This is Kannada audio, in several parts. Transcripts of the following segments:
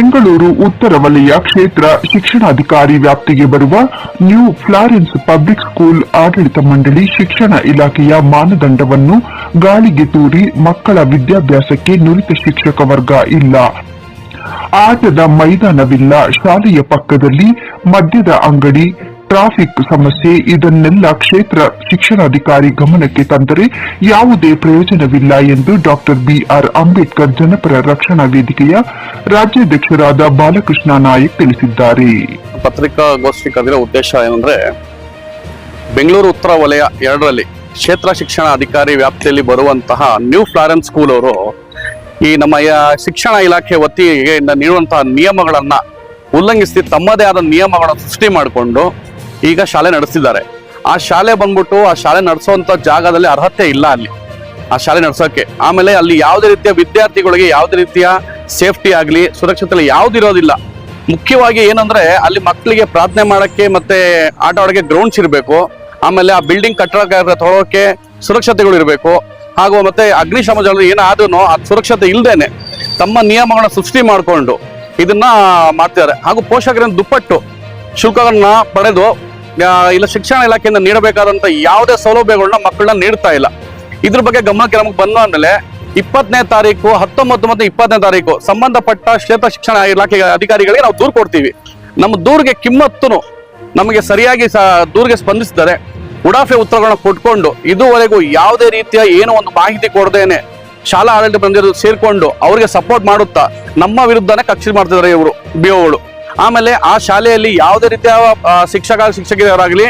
ಬೆಂಗಳೂರು ಉತ್ತರ ವಲಯ ಕ್ಷೇತ್ರ ಶಿಕ್ಷಣಾಧಿಕಾರಿ ವ್ಯಾಪ್ತಿಗೆ ಬರುವ ನ್ಯೂ ಫ್ಲಾರೆನ್ಸ್ ಪಬ್ಲಿಕ್ ಸ್ಕೂಲ್ ಆಡಳಿತ ಮಂಡಳಿ ಶಿಕ್ಷಣ ಇಲಾಖೆಯ ಮಾನದಂಡವನ್ನು ಗಾಳಿಗೆ ತೂರಿ ಮಕ್ಕಳ ವಿದ್ಯಾಭ್ಯಾಸಕ್ಕೆ ನುರಿತ ಶಿಕ್ಷಕ ವರ್ಗ ಇಲ್ಲ. ಆಟದ ಮೈದಾನವಿಲ್ಲ. ಶಾಲೆಯ ಪಕ್ಕದಲ್ಲಿ ಮದ್ಯದ ಅಂಗಡಿ ಟ್ರಾಫಿಕ್ ಸಮಸ್ಯೆ ಇದನ್ನೆಲ್ಲ ಕ್ಷೇತ್ರ ಶಿಕ್ಷಣಾಧಿಕಾರಿ ಗಮನಕ್ಕೆ ತಂದರೆ ಯಾವುದೇ ಪ್ರಯೋಜನವಿಲ್ಲ ಎಂದು ಡಾಕ್ಟರ್ ಬಿಆರ್ ಅಂಬೇಡ್ಕರ್ ಜನಪರ ರಕ್ಷಣಾ ವೇದಿಕೆಯ ರಾಜ್ಯಾಧ್ಯಕ್ಷರಾದ ಬಾಲಕೃಷ್ಣ ನಾಯಕ್ ತಿಳಿಸಿದ್ದಾರೆ. ಪತ್ರಿಕಾಗೋಷ್ಠಿ ಕರೆದಿರೋ ಉದ್ದೇಶ ಏನಂದ್ರೆ, ಬೆಂಗಳೂರು ಉತ್ತರ ವಲಯ ಎರಡರಲ್ಲಿ ಕ್ಷೇತ್ರ ಶಿಕ್ಷಣ ಅಧಿಕಾರಿ ವ್ಯಾಪ್ತಿಯಲ್ಲಿ ಬರುವಂತಹ ನ್ಯೂ ಫ್ಲಾರೆನ್ಸ್ ಸ್ಕೂಲ್ ಅವರು ಈ ನಮ್ಮ ಶಿಕ್ಷಣ ಇಲಾಖೆ ವತಿಯಿಂದ ನೀಡುವಂತಹ ನಿಯಮಗಳನ್ನ ಉಲ್ಲಂಘಿಸಿ ತಮ್ಮದೇ ಆದ ನಿಯಮಗಳನ್ನು ಸೃಷ್ಟಿ ಮಾಡಿಕೊಂಡು ಈಗ ಶಾಲೆ ನಡೆಸ್ತಿದ್ದಾರೆ. ಆ ಶಾಲೆ ಬಂದ್ಬಿಟ್ಟು ಆ ಶಾಲೆ ನಡೆಸುವಂತ ಜಾಗದಲ್ಲಿ ಅರ್ಹತೆ ಇಲ್ಲ ಅಲ್ಲಿ. ಆ ಶಾಲೆ ನಡೆಸೋಕೆ. ಆಮೇಲೆ ಅಲ್ಲಿ ಯಾವುದೇ ರೀತಿಯ ವಿದ್ಯಾರ್ಥಿಗಳಿಗೆ ಯಾವುದೇ ರೀತಿಯ ಸೇಫ್ಟಿ ಆಗಲಿ ಸುರಕ್ಷತೆ ಯಾವ್ದು ಇರೋದಿಲ್ಲ. ಮುಖ್ಯವಾಗಿ ಏನಂದ್ರೆ ಅಲ್ಲಿ ಮಕ್ಕಳಿಗೆ ಪ್ರಾರ್ಥನೆ ಮಾಡಕ್ಕೆ ಮತ್ತೆ ಆಟ ಆಡೋಕೆ ಗ್ರೌಂಡ್ಸ್ ಇರಬೇಕು. ಆಮೇಲೆ ಆ ಬಿಲ್ಡಿಂಗ್ ಕಟ್ಟಡಕ್ಕೆ ತೊಳೋಕೆ ಸುರಕ್ಷತೆಗಳು ಇರಬೇಕು. ಹಾಗೂ ಮತ್ತೆ ಅಗ್ನಿಶಮ ಜಲ ಏನಾದ್ರೂ ಆ ಸುರಕ್ಷತೆ ಇಲ್ದೇನೆ ತಮ್ಮ ನಿಯಮಗಳನ್ನ ಸೃಷ್ಟಿ ಮಾಡಿಕೊಂಡು ಇದನ್ನ ಮಾಡ್ತಿದ್ದಾರೆ. ಹಾಗೂ ಪೋಷಕರಿಂದ ದುಪ್ಪಟ್ಟು ಶುಲ್ಕಗಳನ್ನ ಪಡೆದು ಇಲ್ಲ, ಶಿಕ್ಷಣ ಇಲಾಖೆಯಿಂದ ನೀಡಬೇಕಾದಂತ ಯಾವುದೇ ಸೌಲಭ್ಯಗಳನ್ನ ಮಕ್ಕಳನ್ನ ನೀಡ್ತಾ ಇಲ್ಲ. ಇದ್ರ ಬಗ್ಗೆ ಗಮನಕ್ಕೆ ನಮಗೆ ಆದ್ಮೇಲೆ ಇಪ್ಪತ್ತನೇ ತಾರೀಕು, ಹತ್ತೊಂಬತ್ತು ಮತ್ತು ಇಪ್ಪತ್ತನೇ ತಾರೀಕು ಸಂಬಂಧಪಟ್ಟ ಕ್ಷೇತ್ರ ಶಿಕ್ಷಣ ಇಲಾಖೆ ಅಧಿಕಾರಿಗಳಿಗೆ ನಾವು ದೂರು ಕೊಡ್ತೀವಿ. ನಮ್ಮ ದೂರಿಗೆ ಕಿಮ್ಮತ್ತೂ ನಮಗೆ ಸರಿಯಾಗಿ ದೂರಿಗೆ ಸ್ಪಂದಿಸಿದರೆ ಉಡಾಫೆ ಉತ್ತರಗಳನ್ನ ಕೊಟ್ಕೊಂಡು ಇದುವರೆಗೂ ಯಾವುದೇ ರೀತಿಯ ಏನೋ ಒಂದು ಮಾಹಿತಿ ಕೊಡದೇನೆ ಶಾಲಾ ಆಡಳಿತ ಬಂದಿರೋದು ಸೇರ್ಕೊಂಡು ಅವರಿಗೆ ಸಪೋರ್ಟ್ ಮಾಡುತ್ತಾ ನಮ್ಮ ವಿರುದ್ಧನೇ ಕಕ್ಷಿ ಮಾಡ್ತಿದ್ದಾರೆ ಇವರು ಬಿಒಗಳು ಆಮೇಲೆ ಆ ಶಾಲೆಯಲ್ಲಿ ಯಾವುದೇ ರೀತಿಯ ಶಿಕ್ಷಕ, ಶಿಕ್ಷಕಿಯರಾಗಲಿ,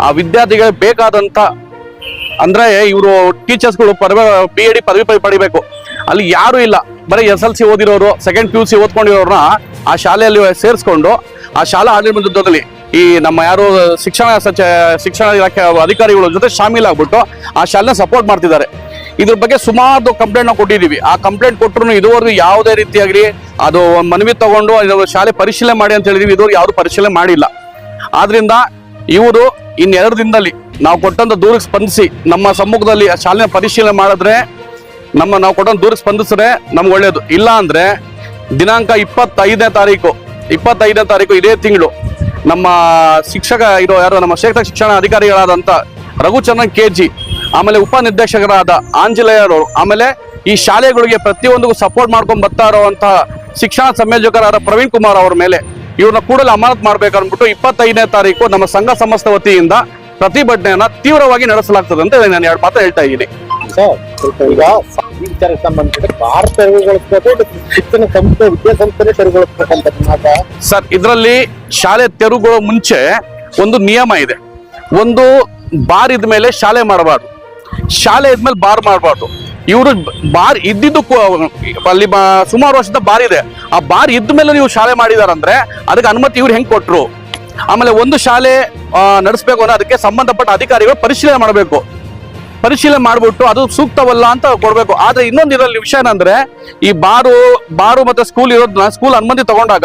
ಆ, ವಿದ್ಯಾರ್ಥಿಗಳಿಗೆ ಬೇಕಾದಂತ, ಅಂದ್ರೆ ಇವರು ಟೀಚರ್ಸ್ಗಳು ಬಿ ಎ ಡಿ ಪದವಿ ಪದವಿ ಪಡಿಬೇಕು. ಅಲ್ಲಿ ಯಾರು ಇಲ್ಲ. ಬರೀ ಎಸ್ ಎಲ್ ಸಿ ಓದಿರೋರು ಸೆಕೆಂಡ್ ಪಿ ಯು ಸಿ ಓದ್ಕೊಂಡಿರೋರ್ನ ಆ ಶಾಲೆಯಲ್ಲಿ ಸೇರಿಸ್ಕೊಂಡು, ಆ ಶಾಲಾ ಆಡಳಿತದಲ್ಲಿ ಈ ನಮ್ಮ ಯಾರು ಶಿಕ್ಷಣ ಸಚ, ಶಿಕ್ಷಣ ಇಲಾಖೆ ಅಧಿಕಾರಿಗಳ ಜೊತೆ ಶಾಮೀಲಾಗ್ಬಿಟ್ಟು ಆ ಶಾಲೆನ ಸಪೋರ್ಟ್ ಮಾಡ್ತಿದ್ದಾರೆ. ಇದ್ರ ಬಗ್ಗೆ ಸುಮಾರು ಕಂಪ್ಲೇಂಟ್ ನಾವು ಕೊಟ್ಟಿದ್ದೀವಿ. ಆ ಕಂಪ್ಲೇಂಟ್ ಕೊಟ್ಟರು ಇದುವರೆಗೂ ಯಾವುದೇ ರೀತಿಯಾಗಲಿ ಅದು ಮನವಿ ತಗೊಂಡು ಶಾಲೆ ಪರಿಶೀಲನೆ ಮಾಡಿ ಅಂತ ಹೇಳಿದೀವಿ. ಇದು ಯಾರು ಪರಿಶೀಲನೆ ಮಾಡಿಲ್ಲ. ಆದ್ರಿಂದ ಇವರು ಇನ್ನೆರಡು ದಿನದಲ್ಲಿ ನಾವು ಕೊಟ್ಟಂತ ದೂರಕ್ಕೆ ಸ್ಪಂದಿಸಿ ನಮ್ಮ ಸಮ್ಮುಖದಲ್ಲಿ ಶಾಲೆನ ಪರಿಶೀಲನೆ ಮಾಡಿದ್ರೆ ನಮ್ಮ ನಾವು ಕೊಟ್ಟಂತ ದೂರಕ್ಕೆ ಸ್ಪಂದಿಸಿದ್ರೆ ನಮ್ಗೆ ಒಳ್ಳೇದು. ಇಲ್ಲ ಅಂದ್ರೆ ದಿನಾಂಕ ಇಪ್ಪತ್ತೈದನೇ ತಾರೀಕು ಇಪ್ಪತ್ತೈದನೇ ತಾರೀಕು ಇದೇ ತಿಂಗಳು ನಮ್ಮ ಶಿಕ್ಷಕ ಇರೋ ಯಾರು ನಮ್ಮ ಕ್ಷೇತ್ರ ಶಿಕ್ಷಣ ಅಧಿಕಾರಿಗಳಾದಂಥ ರಘುಚಂದ್ರನ್ ಕೆ ಜಿ, ಆಮೇಲೆ ಉಪನಿರ್ದೇಶಕರಾದ ಆಂಜನೇಯರವರು, ಆಮೇಲೆ ಈ ಶಾಲೆಗಳಿಗೆ ಪ್ರತಿಯೊಂದಿಗೂ ಸಪೋರ್ಟ್ ಮಾಡ್ಕೊಂಡು ಬರ್ತಾ ಇರುವಂತಹ ಶಿಕ್ಷಣ ಸಂಯೋಜಕರಾದ ಪ್ರವೀಣ್ ಕುಮಾರ್ ಅವರ ಮೇಲೆ ಇವ್ರನ್ನ ಕೂಡಲೇ ಅಮಾನತ್ ಮಾಡ್ಬೇಕಂದ್ಬಿಟ್ಟು ಇಪ್ಪತ್ತೈದನೇ ತಾರೀಕು ನಮ್ಮ ಸಂಘ ಸಂಸ್ಥೆ ವತಿಯಿಂದ ಪ್ರತಿಭಟನೆಯನ್ನ ತೀವ್ರವಾಗಿ ನಡೆಸಲಾಗ್ತದೆ ಅಂತ ನಾನು ಎರಡು ಮಾತು ಹೇಳ್ತಾ ಇದ್ದೀನಿ. ಈಗ ಈ ವಿಚಾರಕ್ಕೆ ತೆರವುಗೊಳಿಸ್ಬೇಕು ಶಿಕ್ಷಣ ಸಂಸ್ಥೆ ವಿದ್ಯಾಸಂಸ್ಥೆನೇ ತೆರವುಗೊಳಿಸ್ಬೇಕಂತ ಮಾತ ಸರ್ ಇದರಲ್ಲಿ ಶಾಲೆ ತೆರವುಗಳ ಮುಂಚೆ ಒಂದು ನಿಯಮ ಇದೆ. ಒಂದು ಬಾರ್ ಇದ್ಮೇಲೆ ಶಾಲೆ ಮಾಡಬಾರ್ದು. ಶಾಲೆ ಇದ್ಮೇಲೆ ಬಾರ್ ಮಾಡಬಾರ್ದು. ಇವರು ಬಾರ್ ಇದ್ದಿದ್ದು ಅಲ್ಲಿ ಸುಮಾರು ವರ್ಷದ ಬಾರ್ ಇದೆ. ಆ ಬಾರ್ ಇದ್ದ ಮೇಲೆ ನೀವು ಶಾಲೆ ಮಾಡಿದಾರಂದ್ರೆ ಅದಕ್ಕೆ ಅನುಮತಿ ಇವ್ರು ಹೆಂಗೆ ಕೊಟ್ರು? ಆಮೇಲೆ ಒಂದು ಶಾಲೆ ನಡೆಸಬೇಕು ಅಂದ್ರೆ ಅದಕ್ಕೆ ಸಂಬಂಧಪಟ್ಟ ಅಧಿಕಾರಿಗಳು ಪರಿಶೀಲನೆ ಮಾಡಬೇಕು. ಪರಿಶೀಲನೆ ಮಾಡಿಬಿಟ್ಟು ಅದು ಸೂಕ್ತವಲ್ಲ ಅಂತ ಕೊಡಬೇಕು. ಆದರೆ ಇನ್ನೊಂದು ಇದರಲ್ಲಿ ವಿಷಯ ಏನಂದ್ರೆ, ಈ ಬಾರು ಬಾರು ಮತ್ತೆ ಸ್ಕೂಲ್ ಇರೋದನ್ನ ಸ್ಕೂಲ್ ಅನುಮತಿ ತಗೊಂಡಾಗ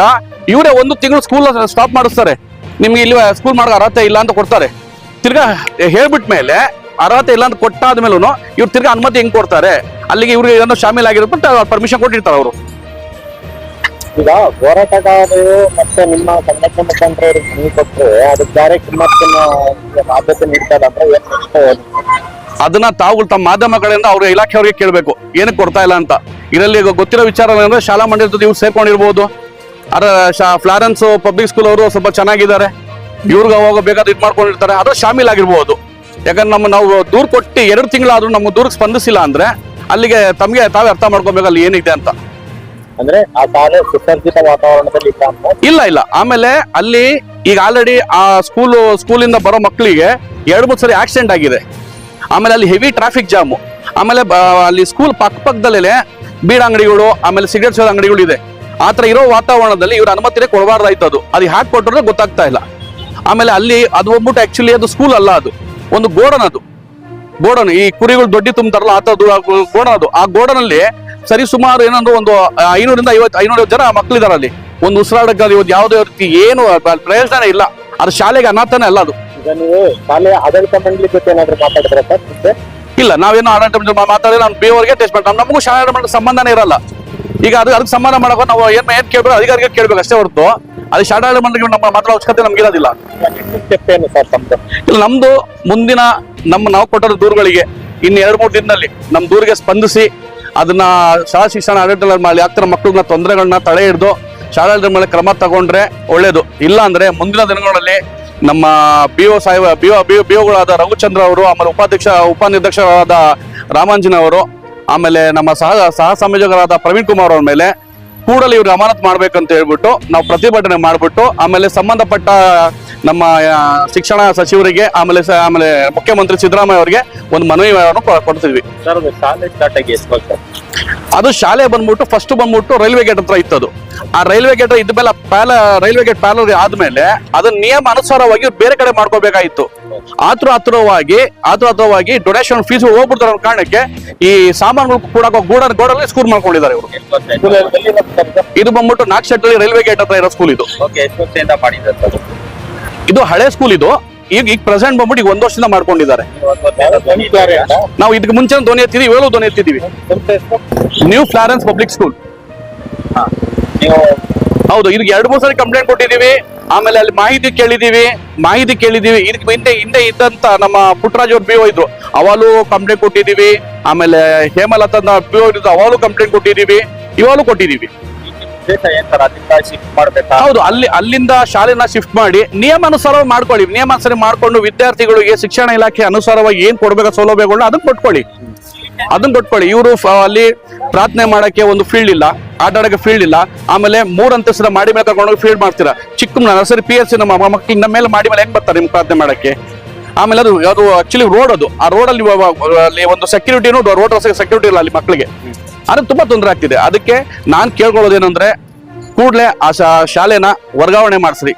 ಇವರೇ ಒಂದು ತಿಂಗಳು ಸ್ಕೂಲ್ ಸ್ಟಾಪ್ ಮಾಡಿಸ್ತಾರೆ. ನಿಮ್ಗೆ ಇಲ್ಲಿ ಸ್ಕೂಲ್ ಮಾಡೋ ಅರ್ಹತೆ ಇಲ್ಲ ಅಂತ ಕೊಡ್ತಾರೆ. ತಿರ್ಗಾ ಹೇಳ್ಬಿಟ್ ಮೇಲೆ ಅರ್ಹತೆ ಇಲ್ಲ ಅಂತ ಕೊಟ್ಟಾದ್ಮೇಲೂ ಇವ್ರು ತಿರ್ಗಿ ಅನುಮತಿ ಹೆಂಗ್ ಕೊಡ್ತಾರೆ? ಅಲ್ಲಿಗೆ ಇವ್ರಿಗೆ ಏನೋ ಶಾಮೀಲಾಗಿರುತ್ತೆ ಪರ್ಮಿಷನ್ ಕೊಟ್ಟಿರ್ತಾರೆ ಅವರು. ಈಗ ಹೋರಾಟಗಾರರು ಮತ್ತೆ ನಿಮ್ಮ ಸಂಘಟನೆ ಮುಖಾಂತರ ನೀವು ಕೊಟ್ಟರೆ ಅದಕ್ಕೆ ಬೇರೆ ಕಿಮ್ಮತ್ತಿನ ಆದ್ಯತೆ ನೀಡ್ತಾರೆ ಅಂದ್ರೆ? ಅದನ್ನ ತಾವು ತಮ್ಮ ಮಾಧ್ಯಮಗಳಿಂದ ಅವ್ರ ಇಲಾಖೆಯವರಿಗೆ ಕೇಳಬೇಕು. ಏನಕ್ಕೆ ಕೊಡ್ತಾ ಇಲ್ಲ ಅಂತ. ಇದರಲ್ಲಿ ಈಗ ಗೊತ್ತಿರೋ ವಿಚಾರ ಏನಂದ್ರೆ ಶಾಲಾ ಮಂಡಳಿ ಜೊತೆ ಇವ್ರು ಸೇರ್ಕೊಂಡಿರ್ಬೋದು. ಅದ್ರ ಫ್ಲಾರೆನ್ಸ್ ಪಬ್ಲಿಕ್ ಸ್ಕೂಲ್ ಅವರು ಸ್ವಲ್ಪ ಚೆನ್ನಾಗಿದ್ದಾರೆ. ಇವ್ರಿಗೆ ಅವಾಗ ಬೇಕಾದ್ರೆ ಇದು ಮಾಡ್ಕೊಂಡಿರ್ತಾರೆ. ಅದು ಶಾಮೀಲಾಗಿರ್ಬೋದು ಯಾಕಂದ್ರೆ ನಮ್ಮ ನಾವು ದೂರು ಕೊಟ್ಟು ಎರಡು ತಿಂಗಳಾದ್ರೂ ನಮ್ಮ ದೂರಕ್ಕೆ ಸ್ಪಂದಿಸಿಲ್ಲ ಅಂದ್ರೆ ಅಲ್ಲಿಗೆ ತಮಗೆ ತಾವೇ ಅರ್ಥ ಮಾಡ್ಕೊಬೇಕು ಅಲ್ಲಿ ಏನಿದೆ ಅಂತ. ಅಂದ್ರೆ ಆ ಶಾಲೆ ಸುಸರ್ಜಿತ ವಾತಾವರಣದಲ್ಲಿ ಇಲ್ಲ ಇಲ್ಲ. ಆಮೇಲೆ ಅಲ್ಲಿ ಈಗ ಆಲ್ರೆಡಿ ಆ ಸ್ಕೂಲ್ ಸ್ಕೂಲಿಂದ ಬರೋ ಮಕ್ಕಳಿಗೆ ಎರಡು ಮೂರು ಸರಿ ಆಕ್ಸಿಡೆಂಟ್ ಆಗಿದೆ. ಆಮೇಲೆ ಅಲ್ಲಿ ಹೆವಿ ಟ್ರಾಫಿಕ್ ಜಾಮು ಆಮೇಲೆ ಅಲ್ಲಿ ಸ್ಕೂಲ್ ಪಕ್ಕ ಪಕ್ಕದಲ್ಲೇ ಬೀಡ ಅಂಗಡಿಗಳು ಆಮೇಲೆ ಸಿಗರೇಟ್ ಸೇಲ್ ಅಂಗಡಿಗಳು ಇದೆ. ಆ ಥರ ಇರೋ ವಾತಾವರಣದಲ್ಲಿ ಇವ್ರ ಅನುಮತಿನೇ ಕೊಡಬಾರ್ದಾಯ್ತು ಅದು. ಅದು ಹ್ಯಾಕ್ ಕೊಟ್ಟರೆ ಗೊತ್ತಾಗ್ತಾ ಇಲ್ಲ. ಆಮೇಲೆ ಅಲ್ಲಿ ಅದು ಹೋಗ್ಬಿಟ್ಟು ಆ್ಯಕ್ಚುಲಿ ಅದು ಸ್ಕೂಲ್ ಅಲ್ಲ ಅದು. ಒಂದು ಗೋಡನ್ ಅದು. ಗೋಡನ್ ಈ ಕುರಿಗಳು ದೊಡ್ಡಿ ತುಂಬ್ತಾರಲ್ಲ ಆ ಥರದ್ದು ಗೋಡನ್ ಅದು. ಆ ಗೋಡನಲ್ಲಿ ಸರಿ ಸುಮಾರು ಏನಂದ್ರೆ ಒಂದು ಐನೂರಿಂದ ಐವತ್ತು ಐನೂರೈವತ್ತು ಜನ ಮಕ್ಕಳಿದಾರೆ ಅಲ್ಲಿ. ಒಂದು ಉಸಿರಾಡಕ್ಕೆ ಒಂದು ಯಾವುದೇ ರೀತಿ ಏನು ಪ್ರಯೋಜನ ಇಲ್ಲ. ಅದು ಶಾಲೆಗೆ ಅನಾಥನೇ ಅಲ್ಲ ಅದು. ಶಾಲೆ ಆಡಳಿತ ಮಂಡಳಿ ಜೊತೆ ಏನಾದ್ರು ಮಾತಾಡಿದ್ರೆ ಇಲ್ಲ ನಾವೇನು ಆಡಳಿತ ಮಂಡಳಿ ಮಾತಾಡಿದ್ರೆ ನಾನು ಬಿ ಅವ್ರಿಗೆ ಟೆಸ್ಟ್ ಮಾಡ್ತಾರೆ ನಮಗೂ ಶಾಲೆ ಮಂಡಳಿ ಸಂಬಂಧನೇ ಇರಲ್ಲ. ಈಗ ಅದು ಅದಕ್ಕೆ ಸಂಬಂಧ ಮಾಡಕೋ ನಾವು ಏನ್ ಏನ್ ಕೇಳ್ಬೇಕು ಅಧಿಕಾರಿಗೆ ಕೇಳ್ಬೇಕು ಅಷ್ಟೇ ಹೊರತು. ಅದು ಶಾಡಾಳಿ ಮಂಡಳಿ ನಮ್ಮ ಮಾತ್ರ ಅವಶ್ಯಕತೆ ನಮ್ಗೆ ಇರೋದಿಲ್ಲ ನಮ್ದು ಮುಂದಿನ ನಮ್ಮ ನಾವು ಕೊಟ್ಟಿರೋ ದೂರುಗಳಿಗೆ ಇನ್ನು ಎರಡು ಮೂರು ದಿನದಲ್ಲಿ ನಮ್ಮ ದೂರಿಗೆ ಸ್ಪಂದಿಸಿ ಅದನ್ನ ಶಾಲಾ ಶಿಕ್ಷಣ ಆಡಳಿತ ಮಾಡಿ ಆಗ್ತಿರೋ ಮಕ್ಕಳನ್ನ ತೊಂದರೆಗಳನ್ನ ತಡೆ ಹಿಡಿದು ಶಾಲಾಡಳಿತ ಮೇಲೆ ಕ್ರಮ ತಗೊಂಡ್ರೆ ಒಳ್ಳೇದು. ಇಲ್ಲ ಅಂದ್ರೆ ಮುಂದಿನ ದಿನಗಳಲ್ಲಿ ನಮ್ಮ ಬಿ ಒ ಸಾಹೇಬ ಬಿ ಬಿ ಒಗಳಾದ ರಘುಚಂದ್ರ ಅವರು, ಆಮೇಲೆ ಉಪಾಧ್ಯಕ್ಷ, ಉಪನಿರ್ದೇಶಕರಾದ ರಾಮಾಂಜನ ಅವರು, ಆಮೇಲೆ ನಮ್ಮ ಸಹ ಸಹ ಸಂಯೋಜಕರಾದ ಪ್ರವೀಣ್ ಕುಮಾರ್ ಅವ್ರ ಮೇಲೆ ಕೂಡಲೇ ಇವ್ರಿಗೆ ಅಮಾನತ್ ಮಾಡ್ಬೇಕಂತ ಹೇಳ್ಬಿಟ್ಟು ನಾವು ಪ್ರತಿಭಟನೆ ಮಾಡ್ಬಿಟ್ಟು ಆಮೇಲೆ ಸಂಬಂಧಪಟ್ಟ ನಮ್ಮ ಶಿಕ್ಷಣ ಸಚಿವರಿಗೆ ಆಮೇಲೆ ಆಮೇಲೆ ಮುಖ್ಯಮಂತ್ರಿ ಸಿದ್ದರಾಮಯ್ಯ ಅವರಿಗೆ ಒಂದು ಮನವಿ ಕೊಡ್ತಿದ್ವಿ. ಅದು ಶಾಲೆ ಸ್ಟಾರ್ಟ್ ಎಷ್ಟು ವರ್ಷ? ಅದು ಶಾಲೆ ಬಂದ್ಬಿಟ್ಟು ಫಸ್ಟ್ ಬಂದ್ಬಿಟ್ಟು ರೈಲ್ವೆ ಗೇಟ್ ಹತ್ರ ಇತ್ತದು. ಆ ರೈಲ್ವೆ ಗೇಟ್ ಇದ್ದ ಮೇಲೆ ಪ್ಯಾಲ ರೈಲ್ವೆ ಗೇಟ್ ಪ್ಯಾಲರ್ ಆದ್ಮೇಲೆ ಅದನ್ನ ನಿಯಮ ಅನುಸಾರವಾಗಿ ಬೇರೆ ಕಡೆ ಮಾಡ್ಕೋಬೇಕಾಗಿತ್ತು. ಆತುರ ಆತುರವಾಗಿ ಆತುರ ಆತುರವಾಗಿ ಡೊನೇಷನ್ ಫೀಸ್ ಹೋಗ್ಬಿಡ್ತಾರೆ ಕಾರಣಕ್ಕೆ ಈ ಸಾಮಾನುಗಳು ಕೂಡ ಗೋಡನ್ ಗೋಡಲ್ಲಿ ಸ್ಕೂಲ್ ಮಾಡ್ಕೊಂಡಿದ್ದಾರೆ ಇವರು. ಇದು ಬಂದ್ಬಿಟ್ಟು ನಾಗಶೆಟ್ಟಲ್ಲಿ ರೈಲ್ವೆ ಗೇಟ್ ಹತ್ರ ಇರೋ ಸ್ಕೂಲ್ ಇದು. ಇದು ಹಳೆ ಸ್ಕೂಲ್ ಇದು. ಈಗ ಈಗ ಪ್ರೆಸೆಂಟ್ ಬಂದ್ಬಿಟ್ಟು ಈಗ ಒಂದ್ ವರ್ಷದಿಂದ ಮಾಡ್ಕೊಂಡಿದ್ದಾರೆ. ನಾವು ಇದಕ್ಕೆ ಮುಂಚೆ ಧ್ವನಿ ಎತ್ತಿದೀವಿ ಇವಾಗಲೂ ಧ್ವನಿ ಎತ್ತಿದೀವಿ ನ್ಯೂ ಫ್ಲಾರೆನ್ಸ್ ಪಬ್ಲಿಕ್ ಸ್ಕೂಲ್ ಹೌದು ಇದಕ್ಕೆ ಎರಡು ಮೂರು ಸರಿ ಕಂಪ್ಲೇಂಟ್ ಕೊಟ್ಟಿದೀವಿ ಆಮೇಲೆ ಅಲ್ಲಿ ಮಾಹಿತಿ ಕೇಳಿದೀವಿ ಮಾಹಿತಿ ಕೇಳಿದೀವಿ ಇದಕ್ಕೆ ಹಿಂದೆ ಹಿಂದೆ ಇದ್ದಂತ ನಮ್ಮ ಪುಟ್ಟರಾಜ್ ಅವ್ರು ಬಿ ಓ ಇದ್ರು. ಅವಾಗಲೂ ಕಂಪ್ಲೇಂಟ್ ಕೊಟ್ಟಿದೀವಿ ಆಮೇಲೆ ಹೇಮಲತಾ ಬಿ ಓ ಇದ್ರು ಅವಾಗಲೂ ಕಂಪ್ಲೇಂಟ್ ಕೊಟ್ಟಿದೀವಿ ಇವಾಗಲೂ ಕೊಟ್ಟಿದೀವಿ ಹೌದು ಅಲ್ಲಿ ಅಲ್ಲಿಂದ ಶಾಲೆನ ಶಿಫ್ಟ್ ಮಾಡಿ ನಿಯಮಾನುಸಾರ ಮಾಡ್ಕೊಳ್ಳಿ ನಿಯಮಾನುಸಾರ ಮಾಡ್ಕೊಂಡು ವಿದ್ಯಾರ್ಥಿಗಳಿಗೆ ಶಿಕ್ಷಣ ಇಲಾಖೆ ಅನುಸಾರವಾಗಿ ಏನ್ ಕೊಡ್ಬೇಕು ಸೌಲಭ್ಯಗಳನ್ನ ಅದನ್ನ ಕೊಟ್ಕೊಳ್ಳಿ. ಅದನ್ನ ಕೊಟ್ಕೊಳ್ಳಿ. ಇವರು ಅಲ್ಲಿ ಪ್ರಾರ್ಥನೆ ಮಾಡಕ್ಕೆ ಒಂದು ಫೀಲ್ಡ್ ಇಲ್ಲ ಆಟ ಆಡಕ್ಕೆ ಫೀಲ್ಡ್ ಇಲ್ಲ. ಆಮೇಲೆ ಮೂರ್ ಅಂತಸ್ತಿನ ಮಾಡಿ ಮೇಲೆ ತಗೊಂಡೋಗಿ ಫೀಲ್ಡ್ ಮಾಡ್ತೀರಾ. ಚಿಕ್ಕ ಸರಿ ಪಿ ಎಸ್ ಸಿ ನಮ್ಮ ಮಕ್ಕಳು ನಮ್ಮ ಮೇಲೆ ಮಾಡಿ ಮೇಲೆ ಹೆಂಗ್ ಬರ್ತಾರೆ ನಿಮ್ ಪ್ರಾರ್ಥನೆ ಮಾಡಕ್ಕೆ? ಆಮೇಲೆ ಅದು ಅದು ಆಕ್ಚುಲಿ ರೋಡ್ ಅದು. ಆ ರೋಡ್ ಅಲ್ಲಿ ಒಂದು ಸೆಕ್ಯೂರಿಟಿನೂ ರೋಡ್ ಸೆಕ್ಯೂರಿಟಿ ಇಲ್ಲ ಅಲ್ಲಿ ಮಕ್ಕಳಿಗೆ. ಅದಕ್ಕೆ ತುಂಬಾ ತೊಂದರೆ ಆಗ್ತಿದೆ. ಅದಕ್ಕೆ ನಾನು ಕೇಳ್ಕೊಳ್ಳೋದೇನಂದ್ರೆ ಕೂಡಲೇ ಆ ಶಾಲೆನ ವರ್ಗಾವಣೆ ಮಾಡಿಸ್ರಿ.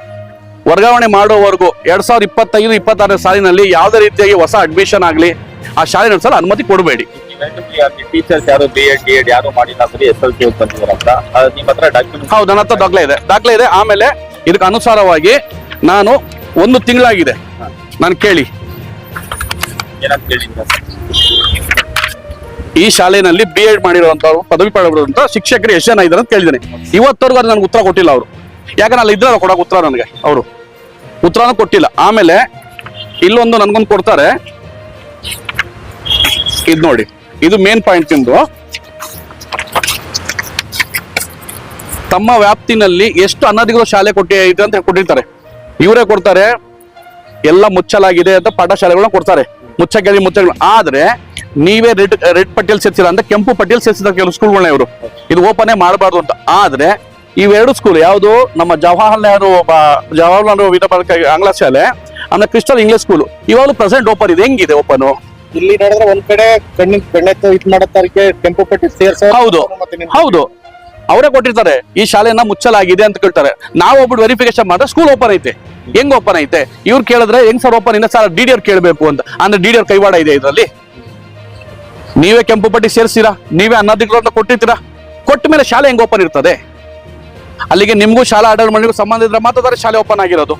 ವರ್ಗಾವಣೆ ಮಾಡೋವರೆಗೂ ಎರಡ್ ಸಾವಿರದ ಇಪ್ಪತ್ತೈದು ಇಪ್ಪತ್ತಾರನೇ ಸಾಲಿನಲ್ಲಿ ಯಾವುದೇ ರೀತಿಯಾಗಿ ಹೊಸ ಅಡ್ಮಿಷನ್ ಆಗಲಿ ಆ ಶಾಲೆ ನಡೆಸಲು ಅನುಮತಿ ಕೊಡಬೇಡಿ. ಟೀಚರ್ಸ್ ಯಾರು ಬಿ ಎಡ್ ಡಿ ಎಡ್ ಯಾರು ಮಾಡಿಲ್ಲ ಅಂದ್ರೆ ಎಸ್ ಎಲ್ ಸಿ ಬಂದಿದಾರಂತ ನಿಮ್ಮ ಹತ್ರ ಡಾಕ್ಯುಮೆಂಟ್ ಹೌದು ನನ್ನ ಹತ್ರ ದಾಖಲೆ ಇದೆ. ದಾಖಲೆ ಇದೆ. ಆಮೇಲೆ ಇದಕ್ಕೆ ಅನುಸಾರವಾಗಿ ನಾನು ಒಂದು ತಿಂಗಳಾಗಿದೆ. ನಾನು ಕೇಳಿ. ಈ ಶಾಲೆಯಲ್ಲಿ ಬಿ ಎಡ್ ಮಾಡಿರುವಂತವ್ರು ಪದವಿ ಪಡೆದಿರುವಂತ ಶಿಕ್ಷಕರು ಎಷ್ಟು ಜನ ಇದ್ದಾರೆ ಅಂತ ಕೇಳಿದ್ದೇನೆ. ಇವತ್ತವರೆಗೂ ಅದು ನನಗೆ ಉತ್ತರ ಕೊಟ್ಟಿಲ್ಲ ಅವರು. ಯಾಕಂದ್ರೆ ಅಲ್ಲಿ ಇದ್ರಲ್ಲ ಕೊಡೋಕೆ ಉತ್ತರ ನನಗೆ ಅವರು. ಉತ್ತರನೂ ಕೊಟ್ಟಿಲ್ಲ. ಆಮೇಲೆ ಇಲ್ಲೊಂದು ನನ್ಗೊಂದು ಕೊಡ್ತಾರೆ. ಇದು ನೋಡಿ. ಇದು ಮೇನ್ ಪಾಯಿಂಟ್ ತಿಂದು ತಮ್ಮ ವ್ಯಾಪ್ತಿನಲ್ಲಿ ಎಷ್ಟು ಅನಧಿಕೃತ ಶಾಲೆ ಕೊಟ್ಟಿ ಇದೆ ಅಂತ ಕೊಟ್ಟಿರ್ತಾರೆ. ಇವರೇ ಕೊಡ್ತಾರೆ. ಎಲ್ಲ ಮುಚ್ಚಲಾಗಿದೆ ಅಂತ ಪಾಠಶಾಲೆಗಳನ್ನ ಕೊಡ್ತಾರೆ. ಮುಚ್ಚಕ್ಕೆ ಮುಚ್ಚಗಳು ಆದ್ರೆ ನೀವೇ ರೆಡ್ ರೆಡ್ ಪಟ್ಟಿಯಲ್ಲಿ ಸೇರಿಸಿಲ್ಲ ಅಂದ್ರೆ ಕೆಂಪು ಪಟ್ಟಿಯಲ್ಲಿ ಸೇರ್ಸಿದ ಕೆಲವು ಸ್ಕೂಲ್ಗಳನ್ನ ಇವರು. ಇದು ಓಪನೇ ಮಾಡಬಾರ್ದು ಅಂತ. ಆದ್ರೆ ಇವೆರಡು ಸ್ಕೂಲ್ ಯಾವುದು? ನಮ್ಮ ಜವಾಹರ್ಲಾಲ್ ನೆಹರು ಜವಾಹರ್ಲಾಲ್ ನೆಹರು ವಿಧ ಆಂಗ್ಲ ಶಾಲೆ ಆಮೇಲೆ ಕ್ರಿಸ್ಟಲ್ ಇಂಗ್ಲಿಷ್ ಸ್ಕೂಲ್ ಇವಾಗಲೂ ಪ್ರೆಸೆಂಟ್ ಓಪನ್ ಇದೆ. ಹೆಂಗಿದೆ ಓಪನ್ ಇಲ್ಲಿ ನೋಡಿದ್ರೆ ಒಂದ್ ಕಡೆ ಕಣ್ಣಿನ ಬೆಣ್ಣೆತ್ತು ಇದ್ ತಾರೀಕೆ ಕೆಂಪು ಪಟ್ಟಿ ಸೇರ್ಸ ಹೌದು. ಹೌದು. ಅವರೇ ಕೊಟ್ಟಿರ್ತಾರೆ, ಈ ಶಾಲೆಯನ್ನ ಮುಚ್ಚಲಾಗಿದೆ ಅಂತ ಕೇಳ್ತಾರೆ. ನಾವು ಒಬ್ಬರು ವೆರಿಫಿಕೇಶನ್ ಮಾಡಿದ್ರೆ ಸ್ಕೂಲ್ ಓಪನ್ ಐತೆ. ಹೆಂಗ್ ಓಪನ್ ಐತೆ? ಇವ್ರು ಕೇಳಿದ್ರೆ, ಹೆಂಗ್ ಸರ್ ಓಪನ್ ಇಲ್ಲ ಸರ್ ಡಿ ಡಿ ಕೇಳಬೇಕು ಅಂತ. ಅಂದ್ರೆ ಡಿ ಡಿ ಕೈವಾಡ ಇದೆ ಇದರಲ್ಲಿ. ನೀವೇ ಕೆಂಪು ಪಟ್ಟಿ ಸೇರಿಸ್ತೀರಾ ನೀವೇ ಅನಧಿಕೃತ ಕೊಟ್ಟಿರ್ತೀರಾ? ಕೊಟ್ಟ ಮೇಲೆ ಶಾಲೆ ಹೆಂಗ್ ಓಪನ್ ಇರ್ತದೆ? ಅಲ್ಲಿಗೆ ನಿಮಗೂ ಶಾಲಾ ಆಡಳಿತ ಮಂಡಳಿಗೂ ಸಂಬಂಧ ಇದ್ರೆ ಮಾತ್ರ ಶಾಲೆ ಓಪನ್ ಆಗಿರೋದು.